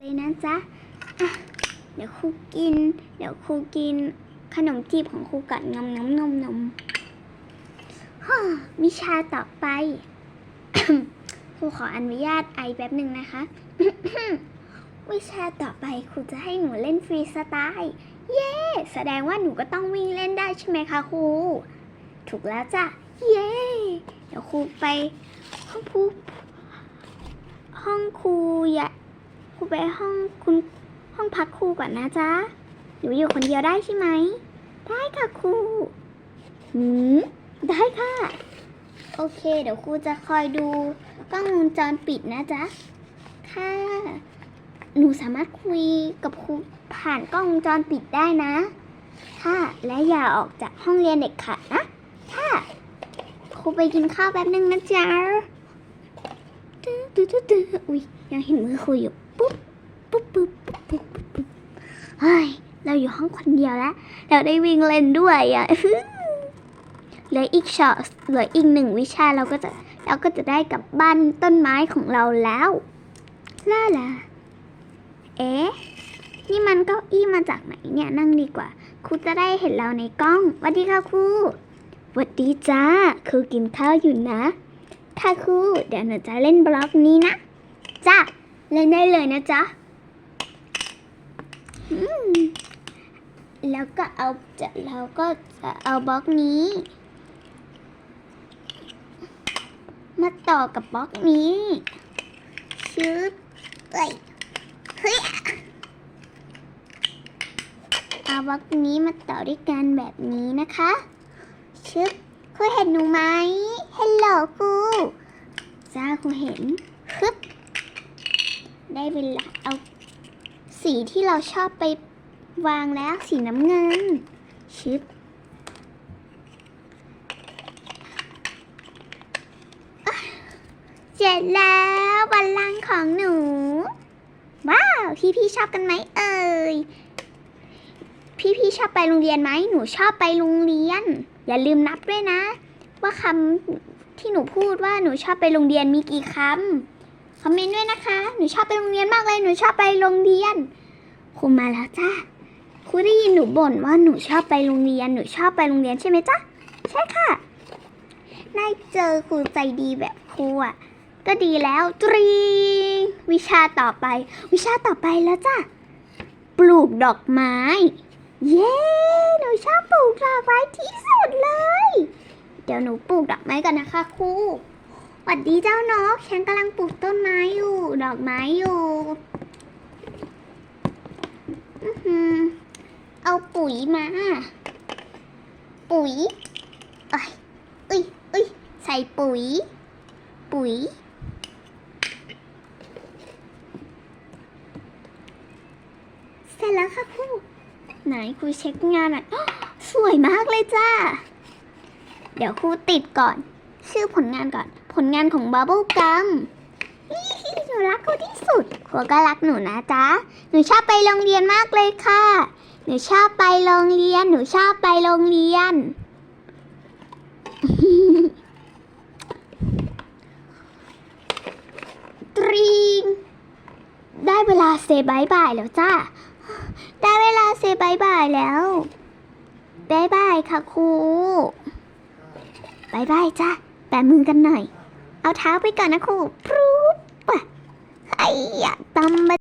เลยนะจ๊ะอะเดี๋ยวครูกิน เดี๋ยวครูกิน ขนมจีบของครูก่อนงำน้ำนมนมฮ่าวิชาต่อไป ครูขออนุญาตไอแป๊บหนึ่งนะคะ วิชาต่อไปครูจะให้หนูเล่นฟรีสไตล์ เย้ แสดงว่าหนูก็ต้องวิ่งเล่นได้ใช่ไหมคะครู ถูกแล้วจ้ะ เย้ เดี๋ยวครูไปห้องครูห้องครูใหญ่ ครูไปห้องคุณห้องพักครูก่อนนะจ๊ะ หนูอยู่คนเดียวได้ใช่ไหม ได้ค่ะครูหืมได้ค่ะ โอเค เดี๋ยวครูจะคอยดูกล้องวงจรปิดนะจ๊ะ ค่ะ หนูสามารถคุยกับครูผ่านกล้องวงจรปิดได้นะ ค่ะ และอย่าออกจากห้องเรียนเด็กขาดนะ ค่ะ ครูไปกินข้าวแป๊บนึงนะจ๊ะตึ๊ดตึ๊ดตึ๊ดตึ๊ดอุ้ยยังเห็นมือครูอยู่ เฮ้ย เราอยู่ห้องคนเดียวแล้ว เราได้วิ่งเล่นด้วยอะเหลืออีกช็อตเหลืออีกหนึ่งวิชาเราก็จะเราก็จะได้กลับบ้านต้นไม้ของเราแล้วล่าล่ะ เอ๊ะ นี่มันเก้าอี้มาจากไหนเนี่ยนั่งดีกว่า ครูจะได้เห็นเราในกล้องวัสดีค่ะครูวัสดีจ้า ครูกินข้าวอยู่นะ ค่ะครู เดี๋ยวหนูจะเล่นบล็อกนี้นะ จ้า เล่นได้เลยนะจ๊ะ แล้วก็เอาจะเราก็จะเอาบล็อกนี้ มาต่อกับบล็อกนี้ชึบเอ้ยเฮ้ยเอาบล็อกนี้มาต่อด้วยกันแบบนี้นะคะชึบครูเห็นหนูไหมเฮลโหลครูจ้าครูเห็นฮึบได้เวลาเอา สีที่เราชอบไปวางแล้วสีน้ำเงิน ชิปเสร็จแล้วบัลลังก์ของหนู ว้าว พี่พี่ชอบกันไหมเอ่ยพี่พี่ชอบไปโรงเรียนไหมหนูชอบไปโรงเรียน อย่าลืมนับด้วยนะ ว่าคำที่หนูพูดว่าหนูชอบไปโรงเรียนมีกี่คำคอมเมนต์ด้วยนะคะ หนูชอบไปโรงเรียนมากเลย หนูชอบไปโรงเรียน ครูมาแล้วจ้าครูได้ยินหนูบ่นว่าหนูชอบไปโรงเรียน หนูชอบไปโรงเรียนใช่ไหมจ๊ะ ใช่ค่ะ ได้เจอครูใจดีแบบครูอะ ก็ดีแล้วตรีวิชาต่อไป วิชาต่อไปแล้วจ้ะ ปลูกดอกไม้ เย้ หนูชอบปลูกดอกไม้ที่สุดเลย เดี๋ยวหนูปลูกดอกไม้กันนะคะครูหวัดดีเจ้านก ฉันกำลังปลูกต้นไม้อยู่ ดอกไม้อยู่อื้อหือเอา ปุ๋ยมา ปุ๋ยเอ้ยเอ้ยเอ้ยใส่ปุ๋ย ปุ๋ย เสร็จแล้วค่ะครูไหนครูเช็คงานหน่อยอ้อสวยมากเลยจ้า เดี๋ยวครูติดก่อน ชื่อผลงานก่อน ผลงานของบับเบิลกัมหนูรักเขาที่สุดครูก็รักหนูนะจ๊ะ หนูชอบไปโรงเรียนมากเลยค่ะ หนูชอบไปโรงเรียน หนูชอบไปโรงเรียน ตรีง ได้เวลาเซบายบายแล้วจ้า ได้เวลาเซบายบายแล้วบายบายค่ะครูบายบายจ้าแปะมือกันหน่อย เอาเท้าไปก่อนนะครูพรูปะไอ้ยะตำบะ